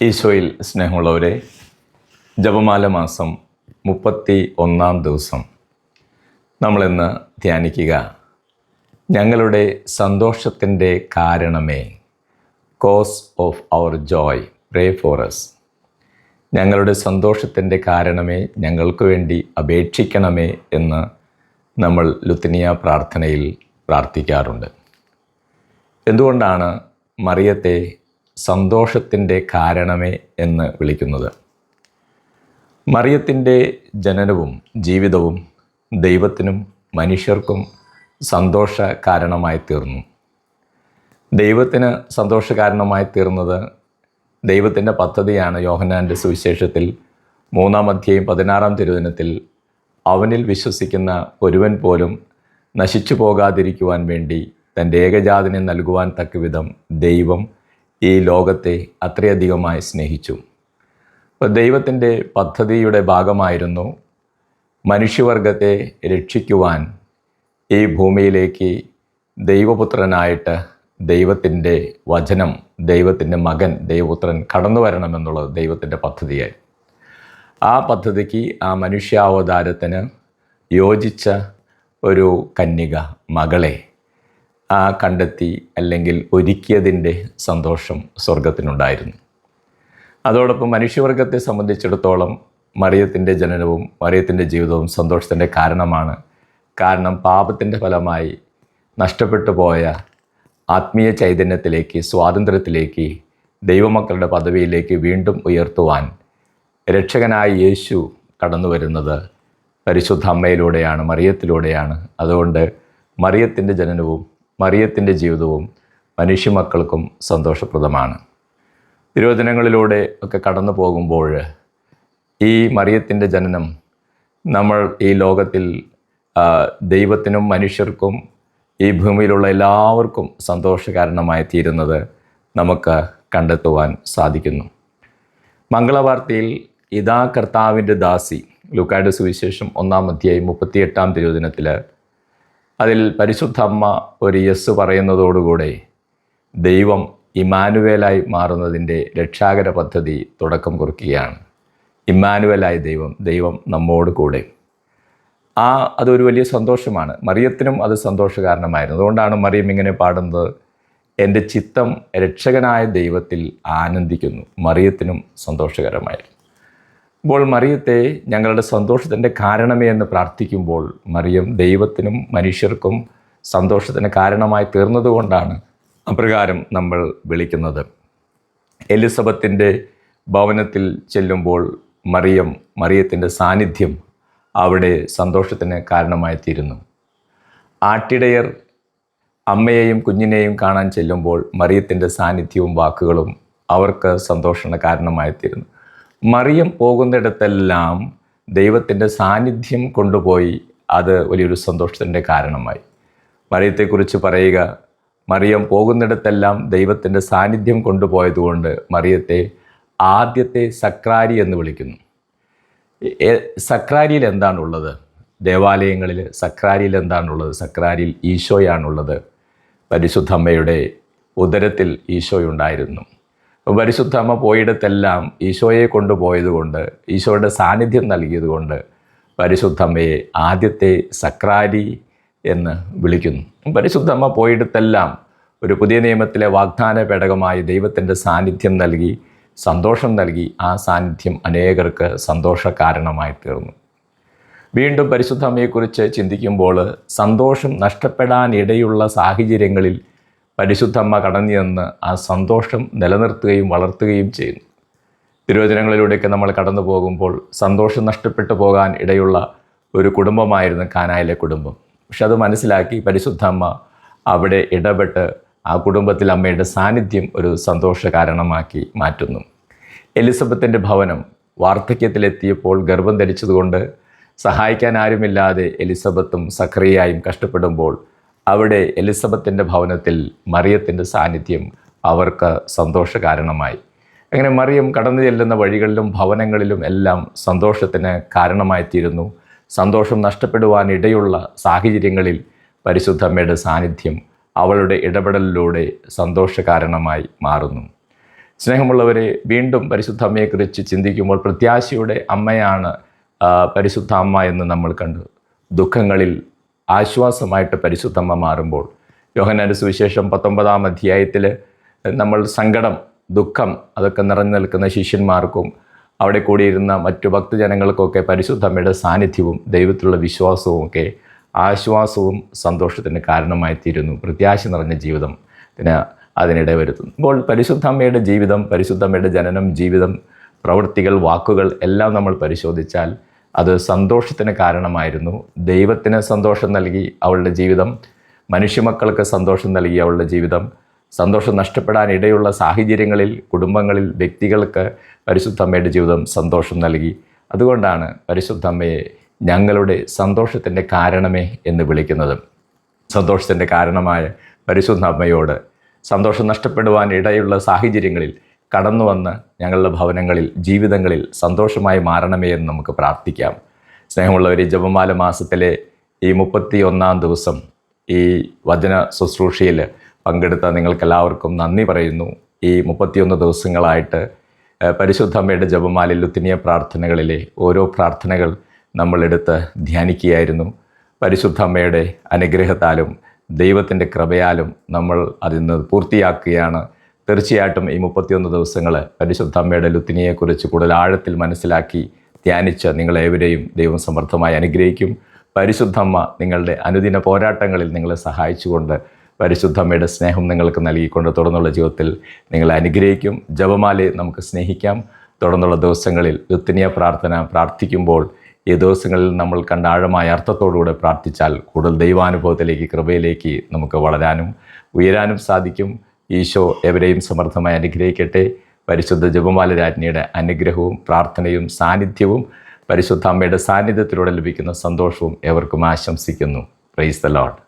ഈശോയിൽ സ്നേഹമുള്ളവരെ ജപമാല മാസം മുപ്പത്തി ഒന്നാം ദിവസം നമ്മളിന്ന് ധ്യാനിക്കുക. ഞങ്ങളുടെ സന്തോഷത്തിന്റെ കാരണമേ cause of our joy pray for ഞങ്ങളുടെ സന്തോഷത്തിന്റെ കാരണമേ ഞങ്ങൾക്ക് വേണ്ടി അപേക്ഷിക്കണമേ എന്ന് നമ്മൾ ലുത്തിനിയ പ്രാർത്ഥനയിൽ പ്രാർത്ഥിക്കാറുണ്ട്. എന്തുകൊണ്ടാണ് മറിയത്തെ സന്തോഷത്തിന്റെ കാരണമേ എന്ന് വിളിക്കുന്നത്. മറിയത്തിന്റെ ജനനവും ജീവിതവും ദൈവത്തിനും മനുഷ്യർക്കും സന്തോഷ കാരണമായി തീർന്നു. ദൈവത്തിന് സന്തോഷ കാരണമായി തീർന്നത് ദൈവത്തിന്റെ പദ്ധതിയാണ് യോഹനാന്റെ സുവിശേഷത്തിൽ മൂന്നാം അധ്യായം പതിനാറാം തിരുദിനത്തിൽ അവനിൽ വിശ്വസിക്കുന്ന ഒരുവൻ പോലും നശിച്ചു പോകാതിരിക്കുവാൻ വേണ്ടി തന്റെ ഏകജാതിനെ നൽകുവാൻ തക്കവിധം ദൈവം ഈ ലോകത്തെ അത്രയധികമായി സ്നേഹിച്ചു. അപ്പോൾ ദൈവത്തിന്റെ പദ്ധതിയുടെ ഭാഗമായിരുന്നു മനുഷ്യവർഗത്തെ രക്ഷിക്കുവാൻ ഈ ഭൂമിയിലേക്ക് ദൈവപുത്രനായിട്ട് ദൈവത്തിന്റെ വചനം ദൈവത്തിന്റെ മകൻ ദൈവപുത്രൻ കടന്നു വരണമെന്നുള്ളത് ദൈവത്തിന്റെ പദ്ധതിയായി. ആ പദ്ധതിക്ക് ആ മനുഷ്യാവതാരത്തിന് യോജിച്ച ഒരു കന്യക മകളെ ആ കണ്ടെത്തി അല്ലെങ്കിൽ ഒരുക്കിയതിന്റെ സന്തോഷം സ്വർഗത്തിനുണ്ടായിരുന്നു അതോടൊപ്പം മനുഷ്യവർഗത്തെ സംബന്ധിച്ചിടത്തോളം മറിയത്തിന്റെ ജനനവും മറിയത്തിന്റെ ജീവിതവും സന്തോഷത്തിന്റെ കാരണമാണ്. കാരണം പാപത്തിന്റെ ഫലമായി നഷ്ടപ്പെട്ടു പോയ ആത്മീയ ചൈതന്യത്തിലേക്ക് സ്വാതന്ത്ര്യത്തിലേക്ക് ദൈവമക്കളുടെ പദവിയിലേക്ക് വീണ്ടും ഉയർത്തുവാൻ രക്ഷകനായ യേശു കടന്നു വരുന്നത് പരിശുദ്ധ അമ്മയിലൂടെയാണ് മറിയത്തിലൂടെയാണ്. അതുകൊണ്ട് മറിയത്തിന്റെ ജനനവും മറിയത്തിന്റെ ജീവിതവും മനുഷ്യമക്കൾക്കും സന്തോഷപ്രദമാണ്. തിരുവചനങ്ങളിലൂടെ ഒക്കെ കടന്നു പോകുമ്പോൾ ഈ മറിയത്തിന്റെ ജനനം നമ്മൾ ഈ ലോകത്തിൽ ദൈവത്തിനും മനുഷ്യർക്കും ഈ ഭൂമിയിലുള്ള എല്ലാവർക്കും സന്തോഷകാരണമായി തീരുന്നത് നമുക്ക് കണ്ടെത്തുവാൻ സാധിക്കുന്നു. മംഗളവാർത്തയിൽ ഇതാ കർത്താവിന്റെ ദാസി ലൂക്കായുടെ സുവിശേഷം ഒന്നാം അധ്യായം മുപ്പത്തിയെട്ടാം തിരുവചനത്തിൽ അതിൽ പരിശുദ്ധ അമ്മ ഒരു യെസ് പറയുന്നതോടുകൂടെ ദൈവം ഇമാനുവേലായി മാറുന്നതിന്റെ രക്ഷാകര പദ്ധതി തുടക്കം കുറിക്കുകയാണ്. ഇമ്മാനുവലായി ദൈവം ദൈവം നമ്മോട് കൂടെ. ആ അതൊരു വലിയ സന്തോഷമാണ്. മറിയത്തിനും അത് സന്തോഷകാരണമായിരുന്നു. അതുകൊണ്ടാണ് മറിയം ഇങ്ങനെ പാടുന്നത് എന്റെ ചിത്തം രക്ഷകനായ ദൈവത്തിൽ ആനന്ദിക്കുന്നു. മറിയത്തിനും സന്തോഷകരമായിരുന്നു. അപ്പോൾ മറിയത്തെ ഞങ്ങളുടെ സന്തോഷത്തിന്റെ കാരണമേ എന്ന് പ്രാർത്ഥിക്കുമ്പോൾ മറിയം ദൈവത്തിനും മനുഷ്യർക്കും സന്തോഷത്തിന് കാരണമായി തീർന്നതുകൊണ്ടാണ് അപ്രകാരം നമ്മൾ വിളിക്കുന്നത്. എലിസബത്തിന്റെ ഭവനത്തിൽ ചെല്ലുമ്പോൾ മറിയം മറിയത്തിന്റെ സാന്നിധ്യം അവിടെ സന്തോഷത്തിന് കാരണമായി തീരുന്നു. ആട്ടിടയർ അമ്മയെയും കുഞ്ഞിനെയും കാണാൻ ചെല്ലുമ്പോൾ മറിയത്തിന്റെ സാന്നിധ്യവും വാക്കുകളും അവർക്ക് സന്തോഷത്തിന് കാരണമായി തീരുന്നു. മറിയം പോകുന്നിടത്തെല്ലാം ദൈവത്തിന്റെ സാന്നിധ്യം കൊണ്ടുപോയി അത് വലിയൊരു സന്തോഷത്തിന്റെ കാരണമായി. മറിയത്തെക്കുറിച്ച് പറയുക മറിയം പോകുന്നിടത്തെല്ലാം ദൈവത്തിന്റെ സാന്നിധ്യം കൊണ്ടുപോയതുകൊണ്ട് മറിയത്തെ ആദ്യത്തെ സക്രാരി എന്ന് വിളിക്കുന്നു. സക്രാരിയിൽ എന്താണുള്ളത്? ദേവാലയങ്ങളിൽ സക്രാരിയിൽ എന്താണുള്ളത്? സക്രാരിയിൽ ഈശോയാണുള്ളത്. പരിശുദ്ധമ്മയുടെ ഉദരത്തിൽ ഈശോയുണ്ടായിരുന്നു. അപ്പോൾ പരിശുദ്ധ അമ്മ പോയിടത്തെല്ലാം ഈശോയെ കൊണ്ടുപോയതുകൊണ്ട് ഈശോയുടെ സാന്നിധ്യം നൽകിയതുകൊണ്ട് പരിശുദ്ധമ്മയെ ആദ്യത്തെ സക്രാരി എന്ന് വിളിക്കുന്നു. പരിശുദ്ധമ്മ പോയിടത്തെല്ലാം ഒരു പുതിയ നിയമത്തിലെ വാഗ്ദാന പേടകമായി ദൈവത്തിന്റെ സാന്നിധ്യം നൽകി സന്തോഷം നൽകി. ആ സാന്നിധ്യം അനേകർക്ക് സന്തോഷ കാരണമായി തീർന്നു. വീണ്ടും പരിശുദ്ധ അമ്മയെക്കുറിച്ച് ചിന്തിക്കുമ്പോൾ സന്തോഷം നഷ്ടപ്പെടാനിടയുള്ള സാഹചര്യങ്ങളിൽ പരിശുദ്ധ അമ്മ കടന്നു ചെന്ന് ആ സന്തോഷം നിലനിർത്തുകയും വളർത്തുകയും ചെയ്യുന്നു. തിരുവചനങ്ങളിലൂടെയൊക്കെ നമ്മൾ കടന്നു പോകുമ്പോൾ സന്തോഷം നഷ്ടപ്പെട്ടു പോകാൻ ഇടയുള്ള ഒരു കുടുംബമായിരുന്നു കാനായിലെ കുടുംബം. പക്ഷെ അത് മനസ്സിലാക്കി പരിശുദ്ധമ്മ അവിടെ ഇടപെട്ട് ആ കുടുംബത്തിൽ അമ്മയുടെ സാന്നിധ്യം ഒരു സന്തോഷ കാരണമാക്കി മാറ്റുന്നു. എലിസബത്തിന്റെ ഭവനം വാർദ്ധക്യത്തിലെത്തിയപ്പോൾ ഗർഭം ധരിച്ചതുകൊണ്ട് സഹായിക്കാൻ ആരുമില്ലാതെ എലിസബത്തും സക്രിയായും കഷ്ടപ്പെടുമ്പോൾ അവിടെ എലിസബത്തിന്റെ ഭവനത്തിൽ മറിയത്തിന്റെ സാന്നിധ്യം അവർക്ക് സന്തോഷകാരണമായി. അങ്ങനെ മറിയം കടന്നു ചെല്ലുന്ന വഴികളിലും ഭവനങ്ങളിലും എല്ലാം സന്തോഷത്തിന് കാരണമായി തീരുന്നു സന്തോഷം നഷ്ടപ്പെടുവാൻ ഇടയുള്ള സാഹചര്യങ്ങളിൽ പരിശുദ്ധമ്മയുടെ സാന്നിധ്യം അവളുടെ ഇടപെടലിലൂടെ സന്തോഷകാരണമായി മാറുന്നു. സ്നേഹമുള്ളവരെ വീണ്ടും പരിശുദ്ധ അമ്മയെക്കുറിച്ച് ചിന്തിക്കുമ്പോൾ പ്രത്യാശയുടെ അമ്മയാണ് പരിശുദ്ധ അമ്മ എന്ന് നമ്മൾ കണ്ടു. ദുഃഖങ്ങളിൽ ആശ്വാസമായിട്ട് പരിശുദ്ധമ്മ മാറുമ്പോൾ. യോഹനാന്റെ സുവിശേഷം പത്തൊമ്പതാം അധ്യായത്തിൽ നമ്മൾ സങ്കടം ദുഃഖം അതൊക്കെ നിറഞ്ഞു നിൽക്കുന്ന ശിഷ്യന്മാർക്കും അവിടെ കൂടിയിരുന്ന മറ്റു ഭക്തജനങ്ങൾക്കൊക്കെ പരിശുദ്ധമ്മയുടെ സാന്നിധ്യവും ദൈവത്തിലുള്ള വിശ്വാസവും ഒക്കെ ആശ്വാസവും സന്തോഷത്തിന് കാരണമായി തീരുന്നു പ്രത്യാശ നിറഞ്ഞ ജീവിതം പിന്നെ അതിനിടെ വരുത്തുന്നു. അപ്പോൾ പരിശുദ്ധമ്മയുടെ ജീവിതം പരിശുദ്ധമ്മയുടെ ജനനം ജീവിതം പ്രവൃത്തികൾ വാക്കുകൾ എല്ലാം നമ്മൾ പരിശോധിച്ചാൽ അത് സന്തോഷത്തിന് കാരണമായിരുന്നു. ദൈവത്തിന് സന്തോഷം നൽകി അവളുടെ ജീവിതം മനുഷ്യമക്കൾക്ക് സന്തോഷം നൽകി അവളുടെ ജീവിതം. സന്തോഷം നഷ്ടപ്പെടാൻ ഇടയുള്ള സാഹചര്യങ്ങളിൽ കുടുംബങ്ങളിൽ വ്യക്തികൾക്ക് പരിശുദ്ധമ്മയുടെ ജീവിതം സന്തോഷം നൽകി. അതുകൊണ്ടാണ് പരിശുദ്ധമ്മയെ ഞങ്ങളുടെ സന്തോഷത്തിന്റെ കാരണമേ എന്ന് വിളിക്കുന്നത്. സന്തോഷത്തിന്റെ കാരണമായ പരിശുദ്ധ അമ്മയോട് സന്തോഷം നഷ്ടപ്പെടുവാൻ ഇടയുള്ള സാഹചര്യങ്ങളിൽ കടന്നു വന്ന് ഞങ്ങളുടെ ഭവനങ്ങളിൽ ജീവിതങ്ങളിൽ സന്തോഷമായി മാറണമേ എന്ന് നമുക്ക് പ്രാർത്ഥിക്കാം. സ്നേഹമുള്ളവർ ജപമാല മാസത്തിലെ ഈ മുപ്പത്തി ഒന്നാം ദിവസം ഈ വചന ശുശ്രൂഷയിൽ പങ്കെടുത്ത നിങ്ങൾക്കെല്ലാവർക്കും നന്ദി പറയുന്നു. ഈ മുപ്പത്തിയൊന്ന് ദിവസങ്ങളായിട്ട് പരിശുദ്ധമ്മയുടെ ജപമാലയിൽ ലുത്തിനിയ പ്രാർത്ഥനകളിലെ ഓരോ പ്രാർത്ഥനകൾ നമ്മളെടുത്ത് ധ്യാനിക്കുകയായിരുന്നു. പരിശുദ്ധ അമ്മയുടെ അനുഗ്രഹത്താലും ദൈവത്തിന്റെ കൃപയാലും നമ്മൾ അതിൽ നിന്ന് പൂർത്തിയാക്കുകയാണ്. തീർച്ചയായിട്ടും ഈ മുപ്പത്തിയൊന്ന് ദിവസങ്ങൾ പരിശുദ്ധ അമ്മയുടെ ലുത്തിനിയെക്കുറിച്ച് കൂടുതൽ ആഴത്തിൽ മനസ്സിലാക്കി ധ്യാനിച്ച് നിങ്ങളേവരെയും ദൈവം സമർത്ഥമായി അനുഗ്രഹിക്കും. പരിശുദ്ധമ്മ നിങ്ങളുടെ അനുദിന പോരാട്ടങ്ങളിൽ നിങ്ങളെ സഹായിച്ചുകൊണ്ട് പരിശുദ്ധമ്മയുടെ സ്നേഹം നിങ്ങൾക്ക് നൽകിക്കൊണ്ട് തുടർന്നുള്ള ജീവിതത്തിൽ നിങ്ങളെ അനുഗ്രഹിക്കും. ജപമാലയെ നമുക്ക് സ്നേഹിക്കാം. തുടർന്നുള്ള ദിവസങ്ങളിൽ ലുത്തിനിയ പ്രാർത്ഥന പ്രാർത്ഥിക്കുമ്പോൾ ഈ ദിവസങ്ങളിൽ നമ്മൾ കണ്ട ആഴമായ അർത്ഥത്തോടുകൂടെ പ്രാർത്ഥിച്ചാൽ കൂടുതൽ ദൈവാനുഭവത്തിലേക്ക് കൃപയിലേക്ക് നമുക്ക് വളരാനും ഉയരാനും സാധിക്കും. ഈശോ എവരെയും സമർത്ഥമായി അനുഗ്രഹിക്കട്ടെ. പരിശുദ്ധ ജപമാല രാജ്ഞിയുടെ അനുഗ്രഹവും പ്രാർത്ഥനയും സാന്നിധ്യവും പരിശുദ്ധ അമ്മയുടെ സാന്നിധ്യത്തിലൂടെ ലഭിക്കുന്ന സന്തോഷവും എവർക്കും ആശംസിക്കുന്നു. Praise the load